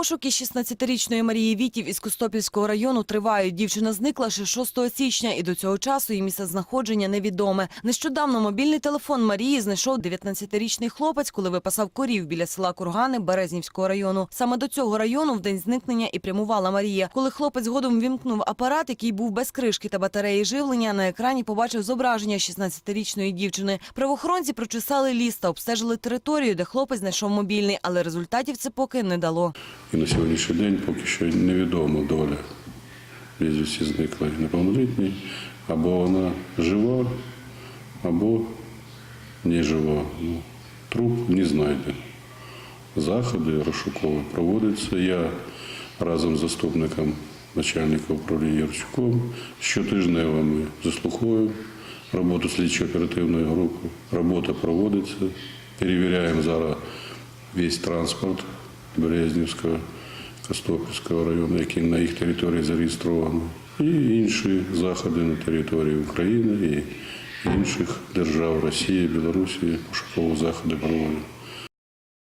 Пошуки 16-річної Марії Вітів із Костопільського району тривають. Дівчина зникла ще 6 січня, і до цього часу її місце знаходження невідоме. Нещодавно мобільний телефон Марії знайшов 19-річний хлопець, коли випасав корів біля села Кургани Березнівського району. Саме до цього району в день зникнення і прямувала Марія. Коли хлопець згодом вімкнув апарат, який був без кришки та батареї живлення, на екрані побачив зображення 16-річної дівчини. Правоохоронці прочесали ліс та обстежили територію, де хлопець знайшов мобільний, але результатів це поки не дало. І на сьогоднішній день поки що невідома доля безвісті зниклої неповнолітньої. Або вона жива, або не жива. Ну, труп не знайдено. Заходи розшукові проводяться. Я разом з заступником начальника управління Ярчуком щотижнево ми заслуховуємо роботу слідчо-оперативної групи. Робота проводиться. Перевіряємо зараз весь транспорт Березнівського, Костопільського району, який на їх території зареєстровано, і інші заходи на території України і інших держав Росії, Білорусі, пошукові заходи проводять.